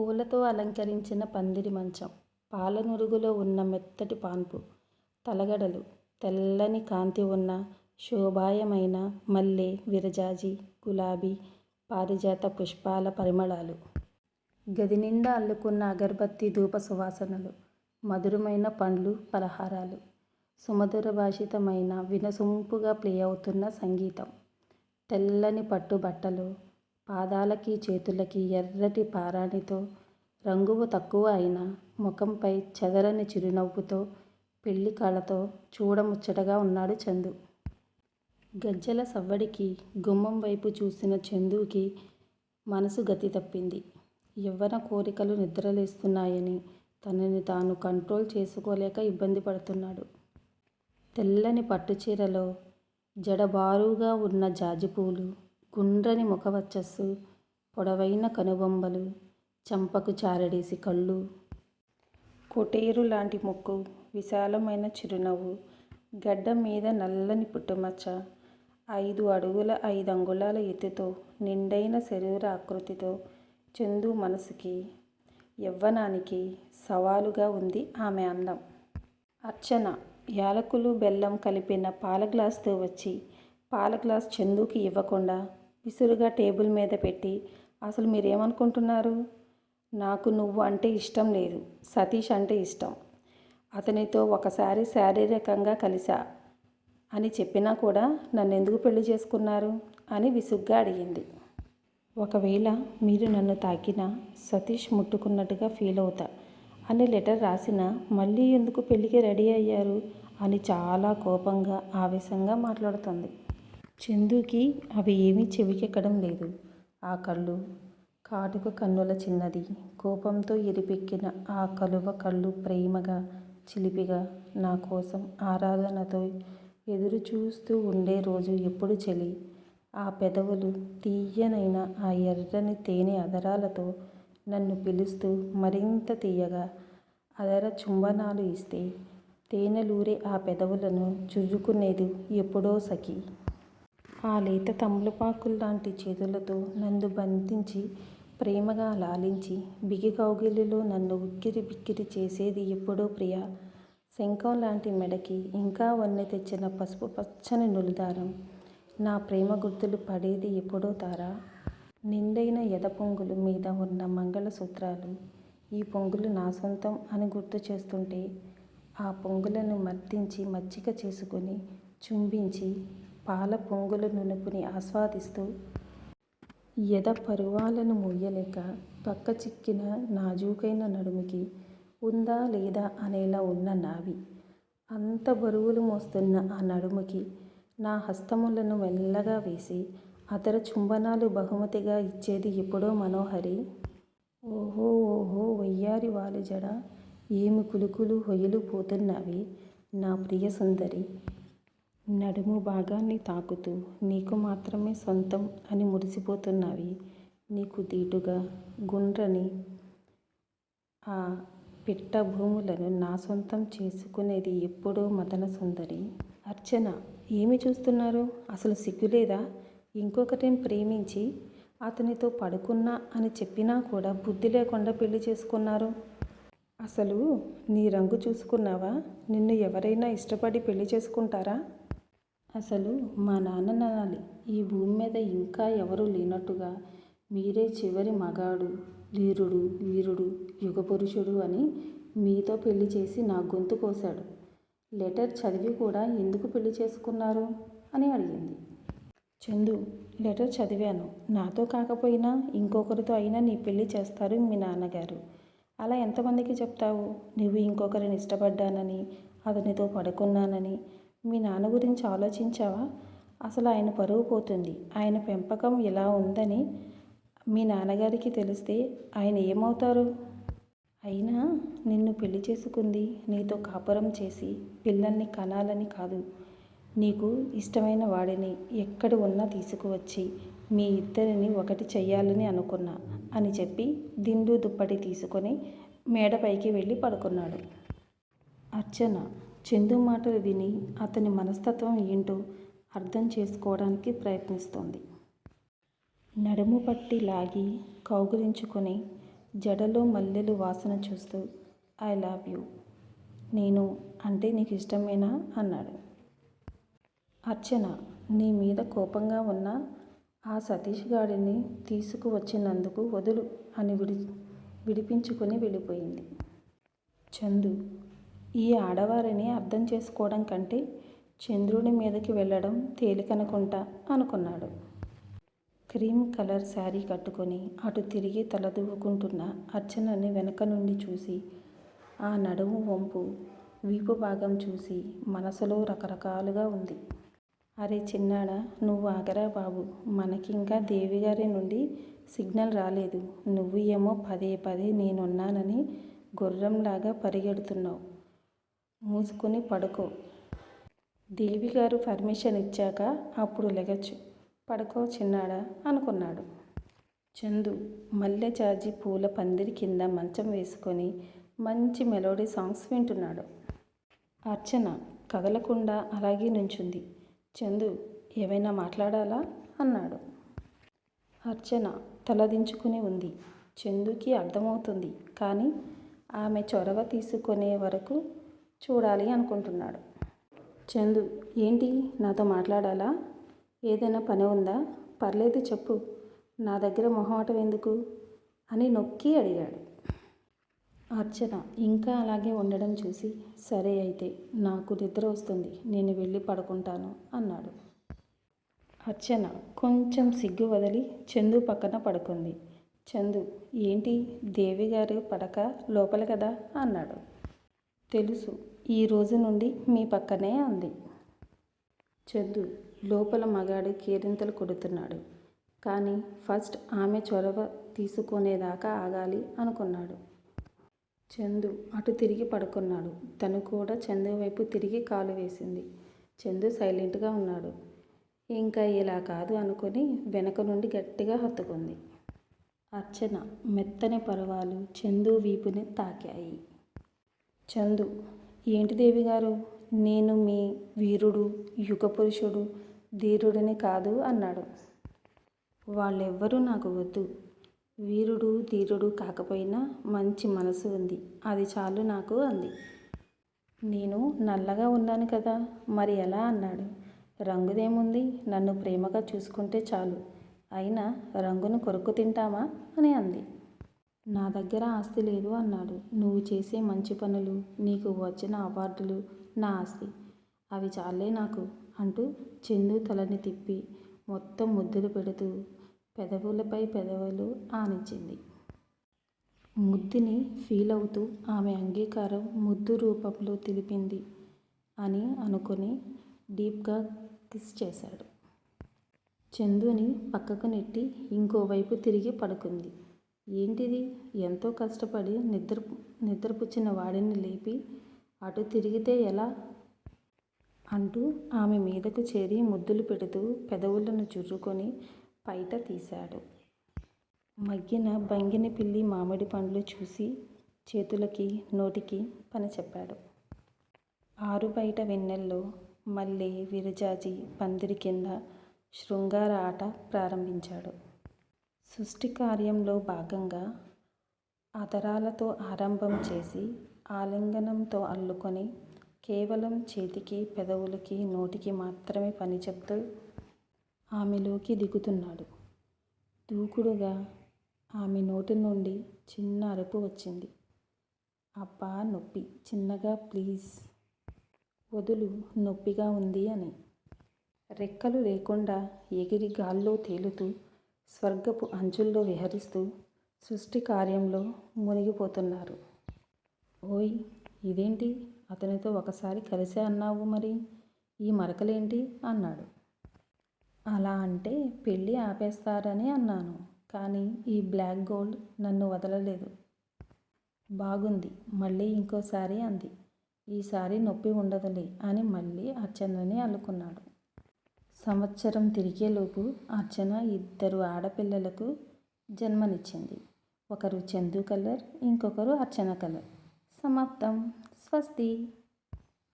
పూలతో అలంకరించిన పందిరి మంచం పాలనురుగులో ఉన్న మెత్తటి పాన్పు తలగడలు తెల్లని కాంతి ఉన్న శోభాయమైన మల్లె విరజాజి గులాబీ పారిజాత పుష్పాల పరిమళాలు. గది నిండా అల్లుకున్న అగరబత్తి ధూప సువాసనలు మధురమైన పండ్లు పలహారాలు సుమధుర భాషితమైన వినసొంపుగా ప్లే అవుతున్న సంగీతం తెల్లని పట్టు బట్టలు పాదాలకి చేతులకి ఎర్రటి పారాణితో రంగువు తక్కువ అయినా ముఖంపై చెదరని చిరునవ్వుతో పెళ్ళి కళతో చూడముచ్చటగా ఉన్నాడు చందు. గజ్జెల సవ్వడికి గుమ్మం వైపు చూసిన చందుకి మనసు గతి తప్పింది. యవ్వన కోరికలు నిద్రలేస్తున్నాయని తనని తాను కంట్రోల్ చేసుకోలేక ఇబ్బంది పడుతున్నాడు. తెల్లని పట్టుచీరలో జడబారుగా ఉన్న జాజిపూలు గుండ్రని ముఖవచ్చస్సు పొడవైన కనుబొమ్మలు చంపకు చారడేసి కళ్ళు. కొటేరు లాంటి ముక్కు విశాలమైన చిరునవ్వు గడ్డ మీద నల్లని పుట్టుమచ్చ ఐదు అడుగుల ఐదు అంగుళాల ఎత్తుతో నిండైన శరీర ఆకృతితో చందు మనసుకి యవ్వనానికి సవాలుగా ఉంది ఆమె అందం. అర్చన యాలకులు బెల్లం కలిపిన పాల గ్లాసుతో వచ్చి పాల గ్లాస్ చందుకి ఇవ్వకుండా విసురుగా టేబుల్ మీద పెట్టి అసలు మీరేమనుకుంటున్నారు? నాకు నువ్వు అంటే ఇష్టం లేదు. సతీష్ అంటే ఇష్టం. అతనితో ఒకసారి శారీరకంగా కలిసా? అని చెప్పినా కూడా నన్ను ఎందుకు పెళ్ళి చేసుకున్నారు? అని విసుగ్గా అడిగింది. ఒకవేళ మీరు నన్ను తాకినా సతీష్ ముట్టుకున్నట్టుగా ఫీల్ అవుతా. అని లెటర్ రాసినా మళ్ళీ ఎందుకు పెళ్ళికి రెడీ అయ్యారు? అని చాలా కోపంగా ఆవేశంగా మాట్లాడుతుంది. చందుకి అవి ఏమీ చెవికెక్కడం లేదు. ఆ కళ్ళు కాటుక కన్నుల చిన్నది. కోపంతో ఎరిపెక్కిన ఆ కలువ కళ్ళు ప్రేమగా చిలిపిగా నా కోసం ఆరాధనతో ఎదురు చూస్తూ ఉండే రోజు ఎప్పుడు చెలి. ఆ పెదవులు తీయనైన ఆ ఎర్రని తేనె అదరాలతో నన్ను పిలుస్తూ మరింత తీయగా అదర చుంబనాలు ఇస్తే తేనెలూరే ఆ పెదవులను చురుకునేది ఎప్పుడో సఖి. ఆ లేత తమలపాకుల్లాంటి చేతులతో నన్ను బంధించి ప్రేమగా లాలించి బిగి కౌగిలిలో నన్ను ఉక్కిరి బిక్కిరి చేసేది ఎప్పుడో ప్రియ. శంఖం లాంటి మెడకి ఇంకా వన్నె తెచ్చిన పసుపు పచ్చని నులిదారం. నా ప్రేమ గుర్తులు పడేది ఎప్పుడో తారా. నిండైన ఎద పొంగులు మీద ఉన్న మంగళసూత్రాలు ఈ పొంగులు నా సొంతం అని గుర్తు చేస్తుంటే ఆ పొంగులను మర్దించి మజ్జిగ చేసుకొని చుంబించి పాల పొంగుల నునుపుని ఆస్వాదిస్తూ ఎద పరువాలను మొయ్యలేక పక్క చిక్కిన నాజూకైన నడుముకి ఉందా లేదా అనేలా ఉన్న నావి. అంత బరువులు మోస్తున్న ఆ నడుముకి నా హస్తములను మెల్లగా వేసి అతర చుంబనాలు బహుమతిగా ఇచ్చేది ఎప్పుడో మనోహరి. ఓహో ఓహో వయ్యారి వాలిజడ ఏమి కులుకులు హొయ్యలు పోతున్నవి నా ప్రియ సుందరి. నడుము భాగాన్ని తాకుతూ నీకు మాత్రమే సొంతం అని మురిసిపోతున్నవి. నీకు దీటుగా గుండ్రని ఆ పిట్ట భూములను నా సొంతం చేసుకునేది ఎప్పుడో మదన సుందరి. అర్చన ఏమి చూస్తున్నారు? అసలు సిగ్గులేదా? ఇంకొకటిని ప్రేమించి అతనితో పడుకున్నా అని చెప్పినా కూడా బుద్ధి లేకుండా పెళ్ళి చేసుకున్నారు. అసలు నీ రంగు చూసుకున్నావా? నిన్ను ఎవరైనా ఇష్టపడి పెళ్ళి చేసుకుంటారా? అసలు మా నాన్ననాలి ఈ భూమి మీద ఇంకా ఎవరూ లేనట్టుగా మీరే చివరి మగాడు ధీరుడు వీరుడు యుగపురుషుడు అని మీతో పెళ్ళి చేసి నా గొంతు కోశాడు. లెటర్ చదివి కూడా ఎందుకు పెళ్ళి చేసుకున్నారు? అని అడిగింది. చందు లెటర్ చదివాను. నాతో కాకపోయినా ఇంకొకరితో అయినా నీ పెళ్ళి చేస్తారు మీ నాన్నగారు. అలా ఎంతమందికి చెప్తావు? నువ్వు ఇంకొకరిని ఇష్టపడ్డానని అతనితో పడుకున్నానని మీ నాన్న గురించి ఆలోచించావా? అసలు ఆయన పరువు పోతుంది. ఆయన పెంపకం ఇలా ఉందని మీ నాన్నగారికి తెలిస్తే ఆయన ఏమవుతారు? అయినా నిన్ను పెళ్ళి చేసుకుంది నీతో కాపురం చేసి పిల్లల్ని కనాలని కాదు. నీకు ఇష్టమైన వాడిని ఎక్కడ ఉన్నా తీసుకువచ్చి మీ ఇద్దరిని ఒకటి చెయ్యాలని అనుకున్నా అని చెప్పి దిండు దుప్పటి తీసుకొని మేడపైకి వెళ్ళి పడుకున్నాడు. అర్చన చందు మాటలు విని అతని మనస్తత్వం ఏంటో అర్థం చేసుకోవడానికి ప్రయత్నిస్తోంది. నడుము పట్టి లాగి కౌగులించుకొని జడలో మల్లెలు వాసన చూస్తూ ఐ లవ్ యూ. నేను అంటే నీకు ఇష్టమేనా? అన్నాడు. అర్చన నీ మీద కోపంగా ఉన్న ఆ సతీష్ గాడిని తీసుకువచ్చినందుకు వదులు అని విడి విడిపించుకొని వెళ్ళిపోయింది. చందు ఈ ఆడవారిని అర్థం చేసుకోవడం కంటే చంద్రుని మీదకి వెళ్ళడం తేలికనుకుంటా అనుకున్నాడు. క్రీమ్ కలర్ శారీ కట్టుకొని అటు తిరిగి తలదూవుకుంటున్న అర్చనని వెనక నుండి చూసి ఆ నడుము వంపు వీపు భాగం చూసి మనసులో రకరకాలుగా ఉంది. అరే చిన్నాడా నువ్వు ఆగరా బాబు. మనకింకా దేవిగారి నుండి సిగ్నల్ రాలేదు. నువ్వు ఏమో పదే పదే నేనున్నానని గుర్రంలాగా పరిగెడుతున్నావు. మూసుకొని పడుకో. దేవిగారు పర్మిషన్ ఇచ్చాక అప్పుడు లెగచ్చు. పడుకో చిన్నాడా? అనుకున్నాడు. చందు మల్లె జాజి పూల పందిరి కింద మంచం వేసుకొని మంచి మెలోడీ సాంగ్స్ వింటున్నాడు. అర్చన కదలకుండా అలాగే నుంచుంది. చందు ఏమైనా మాట్లాడాలా? అన్నాడు. అర్చన తలదించుకుని ఉంది. చందుకి అర్థమవుతుంది. కానీ ఆమె చొరవ తీసుకునే వరకు చూడాలి అనుకుంటున్నాడు. చందు ఏంటి? నాతో మాట్లాడాలా? ఏదైనా పని ఉందా? పర్లేదు చెప్పు. నా దగ్గర మొహమాటం ఎందుకు? అని నొక్కి అడిగాడు. అర్చన ఇంకా అలాగే ఉండడం చూసి సరే అయితే నాకు నిద్ర వస్తుంది. నేను వెళ్ళి పడుకుంటాను అన్నాడు. అర్చన కొంచెం సిగ్గు వదిలి చందు పక్కన పడుకుంది. చందు ఏంటి? దేవి గారు పడక? లోపల కదా? అన్నాడు. తెలుసు. ఈ రోజు నుండి మీ పక్కనే అంది. చందు లోపల మగాడు కేరింతలు కొడుతున్నాడు. కానీ ఫస్ట్ ఆమె చొరవ తీసుకునేదాకా ఆగాలి అనుకున్నాడు. చందు అటు తిరిగి పడుకున్నాడు. తను కూడా చందు వైపు తిరిగి కాలు వేసింది. చందు సైలెంట్గా ఉన్నాడు. ఇంకా ఇలా కాదు అనుకుని వెనక నుండి గట్టిగా హత్తుకుంది. అర్చన మెత్తని పరవాలు చందు వీపుని తాకాయి. చందు ఏంటి దేవి గారు? నేను మీ వీరుడు యుగపురుషుడు ధీరుడిని కాదు అన్నాడు. వాళ్ళెవ్వరూ నాకు వద్దు. వీరుడు ధీరుడు కాకపోయినా మంచి మనసు ఉంది. అది చాలు నాకు అంది. నేను నల్లగా ఉన్నాను కదా? మరి ఎలా అన్నాడు. రంగుదేముంది? నన్ను ప్రేమగా చూసుకుంటే చాలు. అయినా రంగును కొరుకు తింటామా? అని అంది. నా దగ్గర ఆస్తి లేదు అన్నాడు. నువ్వు చేసే మంచి పనులు నీకు వచ్చిన అవార్డులు నా ఆస్తి. అవి చాలే నాకు అంటూ చందు తలని తిప్పి మొత్తం ముద్దులు పెడుతూ పెదవులపై పెదవులు ఆనించింది. ముద్దుని ఫీల్ అవుతూ ఆమె అంగీకారం ముద్దు రూపంలో తెలిపింది అని అనుకొని డీప్గా కిస్ చేశాడు. చందుని పక్కకు నెట్టి ఇంకోవైపు తిరిగి పడుకుంది. ఏంటిది? ఎంతో కష్టపడి నిద్ర నిద్రపుచ్చిన వాడిని లేపి అటు తిరిగితే ఎలా? అంటూ ఆమె మీదకు చేరి ముద్దులు పెడుతూ పెదవులను చుర్రుకొని పైట తీశాడు. మగ్గిన బంగిన పిల్లి మామిడి పండ్లు చూసి చేతులకి నోటికి పని చెప్పాడు. ఆరు బయట వెన్నెల్లో మళ్ళీ విరజాజి పందిరి కింద శృంగార ఆట ప్రారంభించాడు. సృష్టి కార్యంలో భాగంగా అధరాలతో ఆరంభం చేసి ఆలింగనంతో అల్లుకొని కేవలం చేతికి పెదవులకి నోటికి మాత్రమే పని చెప్తూ ఆమెలోకి దిగుతున్నాడు. దూకుడుగా ఆమె నోటి నుండి చిన్న అరుపు వచ్చింది. అబ్బా నొప్పి చిన్నగా ప్లీజ్. వదులు నొప్పిగా ఉంది అని. రెక్కలు లేకుండా ఎగిరి గాల్లో తేలుతూ స్వర్గపు అంచుల్లో విహరిస్తూ సృష్టి కార్యంలో మునిగిపోతున్నారు. ఓయ్ ఇదేంటి? అతనితో ఒకసారి కలిసే అన్నావు మరి? ఈ మరకలేంటి? అన్నాడు. అలా అంటే పెళ్ళి ఆపేస్తారని అన్నాను కానీ ఈ బ్లాక్ గోల్డ్ నన్ను వదలలేదు. బాగుంది మళ్ళీ ఇంకోసారి అంది. ఈసారి నొప్పి ఉండదులే అని మళ్ళీ అర్చనని అల్లుకున్నాడు. సంవత్సరం తిరిగేలోపు అర్చన ఇద్దరు ఆడపిల్లలకు జన్మనిచ్చింది. ఒకరు చందు కలర్ ఇంకొకరు అర్చన కలర్. సమాప్తం. స్వస్తి.